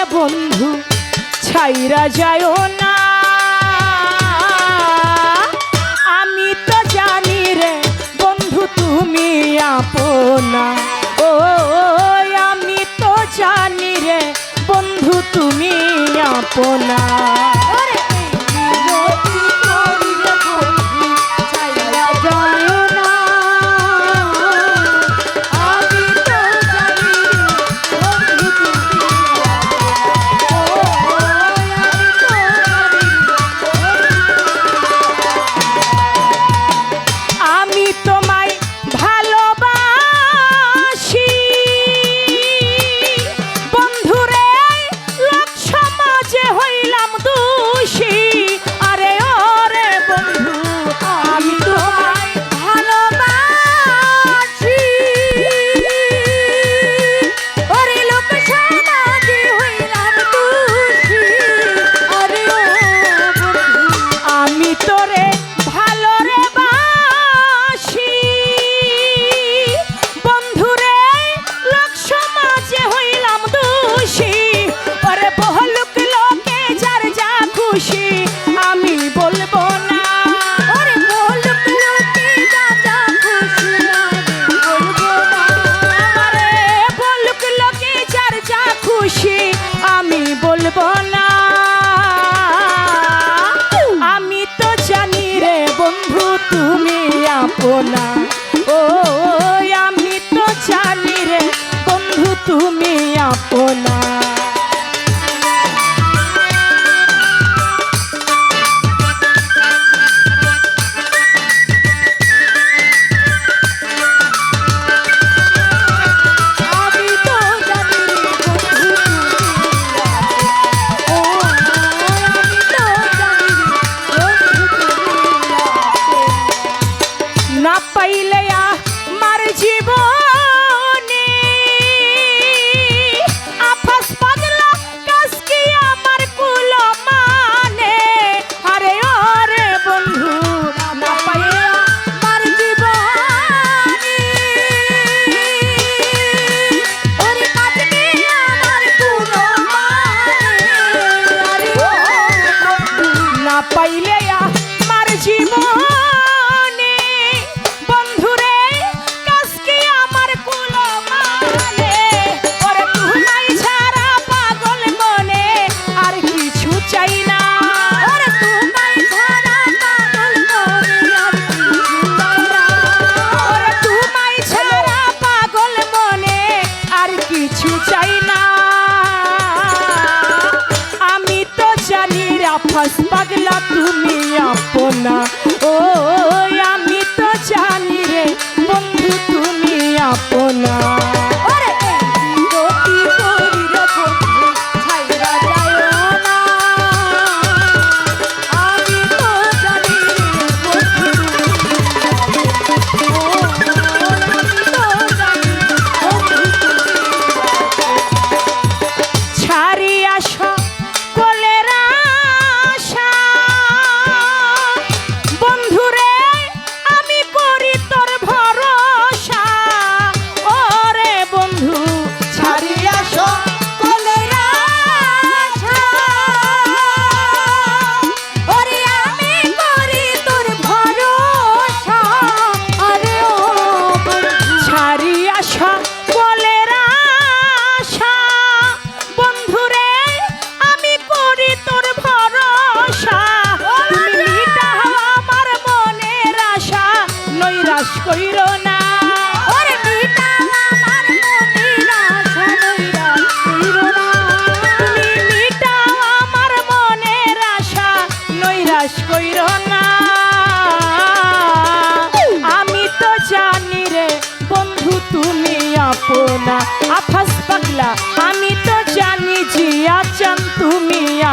রে বন্ধু, ছাইরা যায় না। আমি তো জানি রে বন্ধু, তুমি আপনা। ও, আমি তো জানি রে বন্ধু, তুমি আপনা। রে বন্ধু তুমি আপনা। ও আমি তো জানি রে বন্ধু তুমি আপনা। পাইলে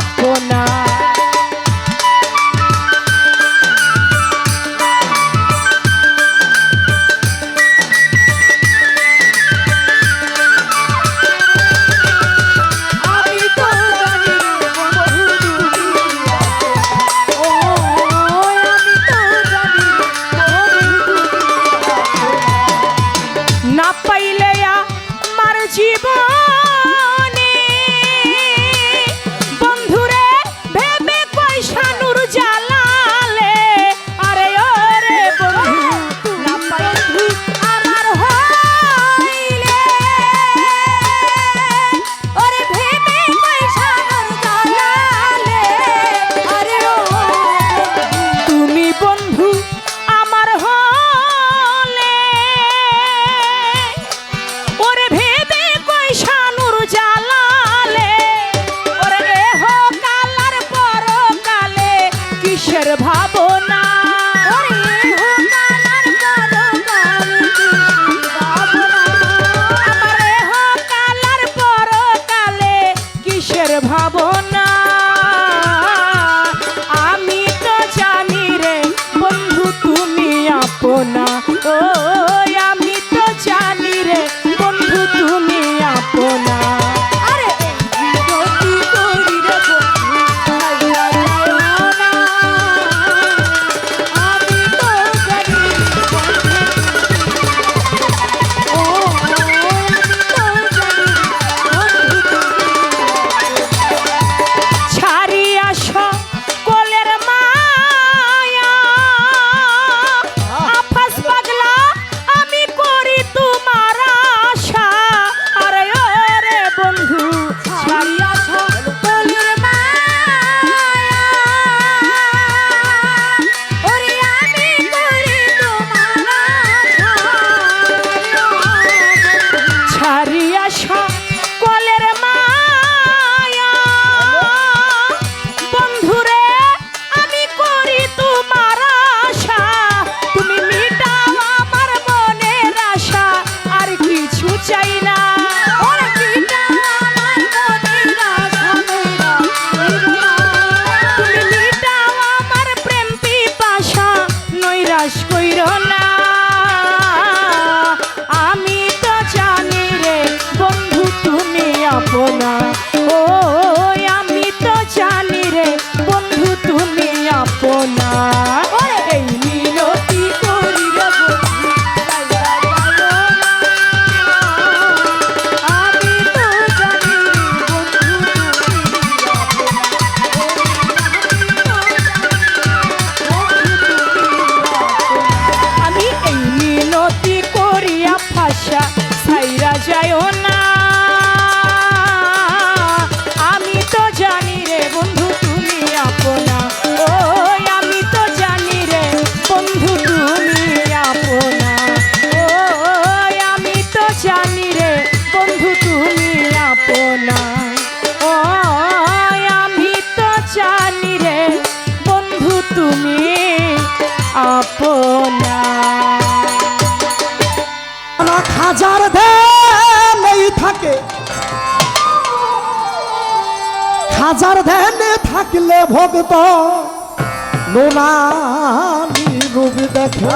আপনা খাজার ধ্যানে থাকলে ভক্ত। নোনানি রূপ দেখে।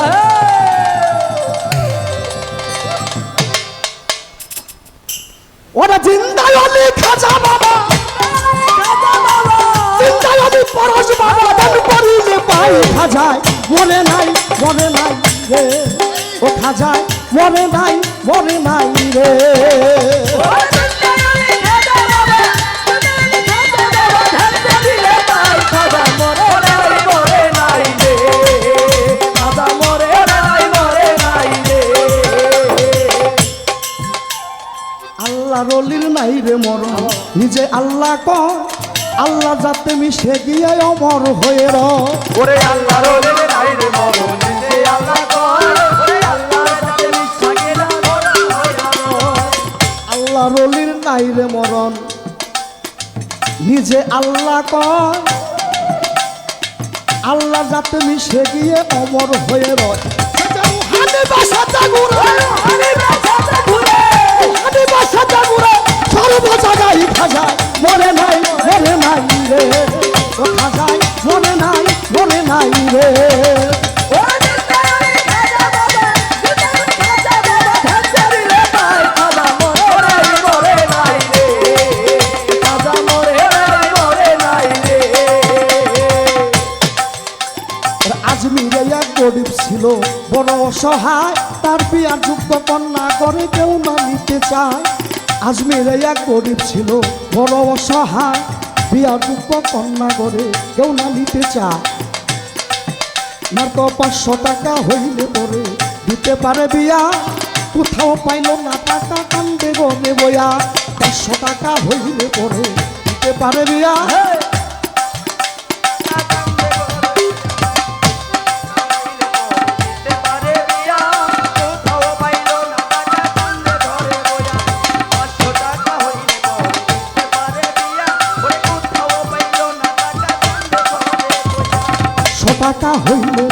ওরা জিন্দায়লি খাজা বাবা। খাজায়। মনে নাই মনে নাই রে। ও খাজায়, মনে নাই মনে নাই রে। আল্লাহ রলির নাই রে মর নিজে আল্লাহ ক আল্লাহ যাতে মিশে গিয়ে অমর হয়ে র। ওরে আল্লাহ রোলে নাই রে মরণ নিজে আল্লাহ আল্লাহ রলির নাই রে মরণ। নিজে আল্লাহ কয় আল্লাহ যাতে মিশে গিয়ে অমর হয়ে রয় হানি বাসাটা ঘুরে সর্ব জায়গায় খাজায়। মনে নাই মনে নাই রে। ও খাজায় মনে নাই মনে নাই রে। মরে মরে মরে ছিল, বড় অসহায়। তার বিয়ার যুক্ত কন্যা করে কেউ না নিতে চায়। আজমিরে এক গরিব ছিল, বড় অসহায়। বিয়ার রূপ কন্যা করে কেউ না নিতে চায়। তো পাঁচশো টাকা হইলে পরে দিতে পারে বিয়া। কোথাও পাইল না টাকা, কান্দে গনে বয়া। পাঁচশো টাকা হইলে পরে দিতে পারে বিয়া। টাকা হইলে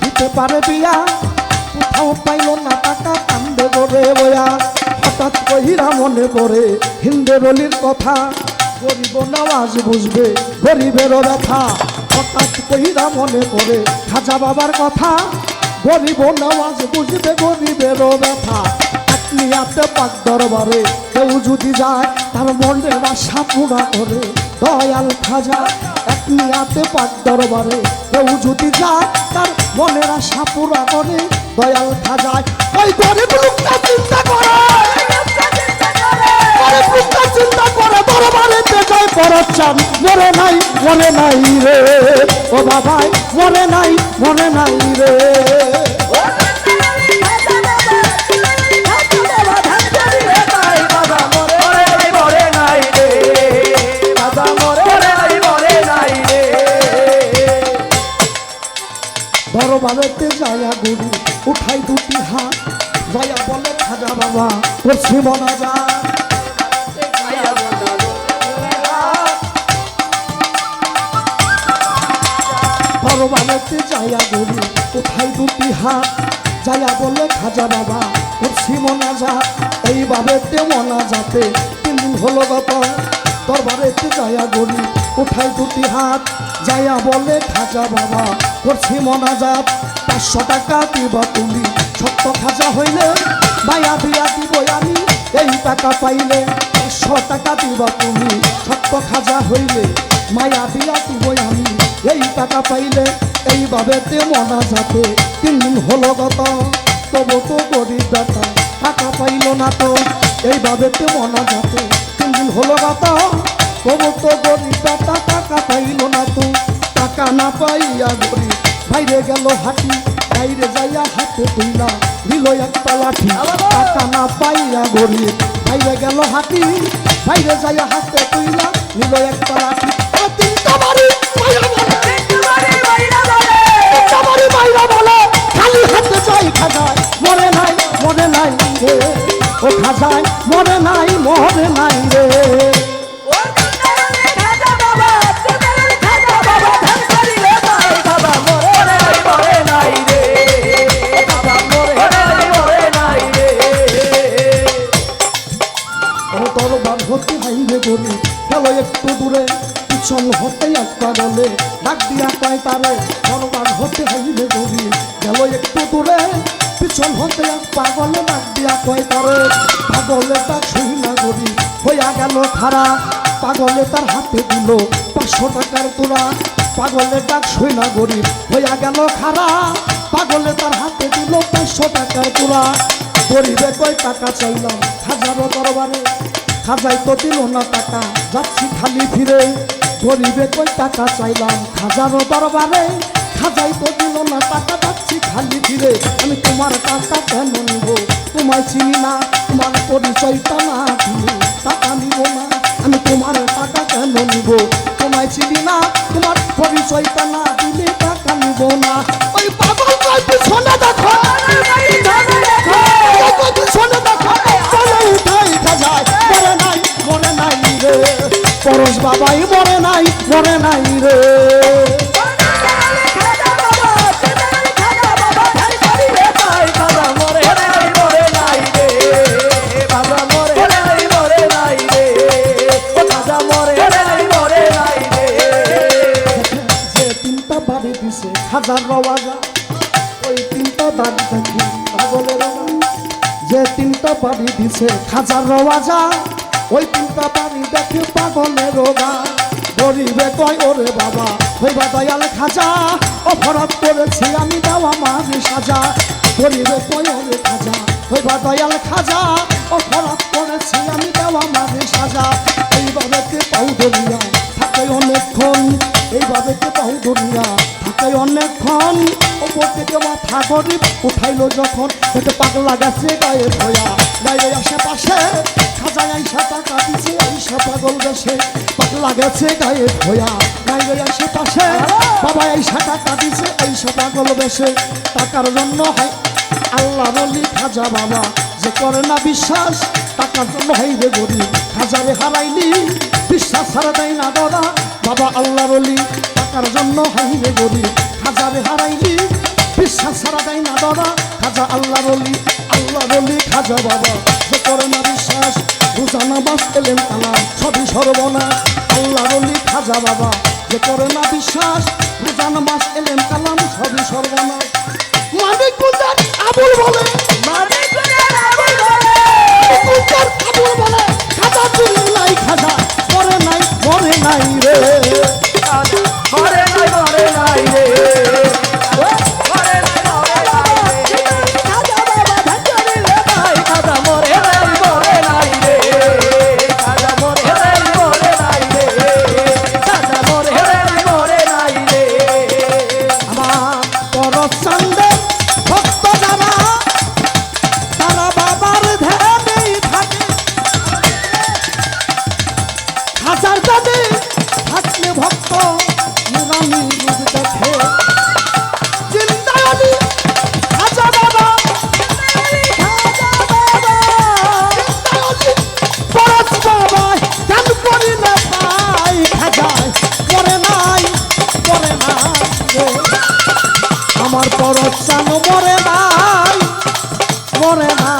দিতে পারে বিয়া কোথাও পাইল না টাকা, কান্দে করে বয়া। হঠাৎ কহিরা মনে পড়ে হিন্দের বলির কথা। গরিব নওয়াজ বুঝবে, গরিবেরও ব্যথা। হঠাৎ কহিরা মনে পড়ে, খাজা বাবার কথা। গরিব নওয়াজ বুঝবে, গরিবেরও ব্যথা। নিয়াতে পাক দরবারে কেউ যদি যায়, তার মনের আশা পুরা করে। দয়াল খাজা নিয়াতে পাক দরবারে কেউ যদি যায় তার মনের আশা পুরা করে, দয়াল খাজায়। ওই করে। লোকটা চিন্তা করে দরবারে যায় করত চান। মরে নাই মরে নাই রে। ও বাবাই মরে নাই মরে নাই রে। দরবারেতে যায়া গুরু উঠাই দুটি হাত। জয়া বলে, খাজা বাবা করছি মনা যা দরবারেতে যায়া গুরু উঠাই দুটি হাত। যায়া বলে, খাজা বাবা করছি মনা যা এইভাবে মনা যাতে তিন দিন হলো গত। দরবারেতে যায়া গুরু উঠাই দুটি হাত। যায়া বলে, খাজা বাবা করছি মনা যাত পাঁচশো টাকা দিবা তুমি। সত্য খাজা হইলে মায়া দিয়া দিব আমি। এই টাকা পাইলে পাঁচশো টাকা দিবা তুমি। সত্য খাজা হইলে মায়া দিয়া দিব আমি। এই টাকা পাইলে এইভাবে তে মনা যাতে তিন দিন হলো গত। তবু তো গরিব বেটা টাকা পাইল না তো। এইভাবে তে মনা যাতে তিন দিন হলো গত। তবু তো গরিব বেটা টাকা পাইল না তো। টাকা না পাইয়া গরিব বাইরে গেল হাতি বাইরে যাইয়া হাতে তুইলা দিল একটা লাঠি টাকা না পাইয়া গরিব বাইরে গেল হাঁটি, বাইরে যাইয়া হাতে তুইলা নিল একটা লাঠি হাতে মরে নাই মরে নাই ও খাজায়, মরে নাই মরে নাই রে। দরবার হতে হাইরে গরি গেল একটু দূরে, পিছন হতে একটা গলে ডাক দিয়া পায় তারে, দরবার হতে হাইরে গরি গেল একটু দূরে, পিছন হতে এক পাগলে ডাক দিয়া কয় তারে, পাগলে ডাক শুই না গরি হইয়া গেল খারা পাগলে তার হাতে দিল পাঁচশো টাকার তোরা পাগলে ডাক শুই না গরিব হইয়া গেল খারা পাগলে তার হাতে দিল পাঁচশো টাকার তোরা গরিবে কয় টাকা চাইলাম, হাজারো দরবারে। খাজাই তো দিল না টাকা। যাচ্ছি খালি ফিরে। গরিবে কই টাকা চাইলাম? হাজারো দরবারে। খাজাই তো দিল না টাকা, যাচ্ছি খালি ফিরে। আমি তোমার টাকা কেন নিব? তোমায় চিনি না, তোমার পরিচয়টা না টাকা নিব না। আমি তোমার টাকা কেন নিব? তোমায় চিনি না, তোমার পরিচয়টা না দিলে টাকা নিব না। ওই পাগল পিছনে দেখো? পিছনে দেখো? পরশ বাবাই মরে নাই মরে নাই রে। ওই তিনটা বাড়ি দেখি যে তিনটা বাড়ি দিছে, হাজার রওয়াজা। ওই তিনটা বাড়ি পাগলের রোগা। গরিবে কয়, ওরে বাবা, হইবা দয়াল খাজা। অপরাধ করেছি আমি দেওয়া মাঝে সাজা। গরিবে কয়, ওরে খাজা, হইবা দয়াল খাজা। অপরাধ করেছি আমি দেওয়া মাঝে সাজা। এইভাবে কে পাউ দরিয়া থাকে অনেকক্ষণ। এইভাবে কে পাউ দরিয়া থাকে অনেকক্ষণ। ওপর থেকে মাথা গরিব, উঠাইলো যখন। পাগলা গেছে, গায়ে ধোয়া গায়ে আশেপাশে দিছে পাগল গায়ে আশেপাশে বাবা আইসা টাকা দিছে, আইসা পাগল বেশে টাকার জন্য হয় আল্লাহ বলি খাজা বাবা। যে করে না বিশ্বাস, টাকার জন্য হইবে গরিব। খাজারে হারাইলি, বিশ্বাস ছাড়া দেয় না দরা বাবা আল্লাহ বলি টাকার জন্য হইবে গরিব। খাজারে হারাইলি, বিশ্বাস ছাড়া দেয় না ধরা খাজা আল্লাহ রলি আল্লাহ রলি খাজা বাবা। যে করে না বিশ্বাস রোজা বাস এলেন কালাম সবই সর্বনা। আল্লাহ রলি খাজা বাবা, যে করে না বিশ্বাস দুজানা বাস এলেন কালাম সবই সর্বনা।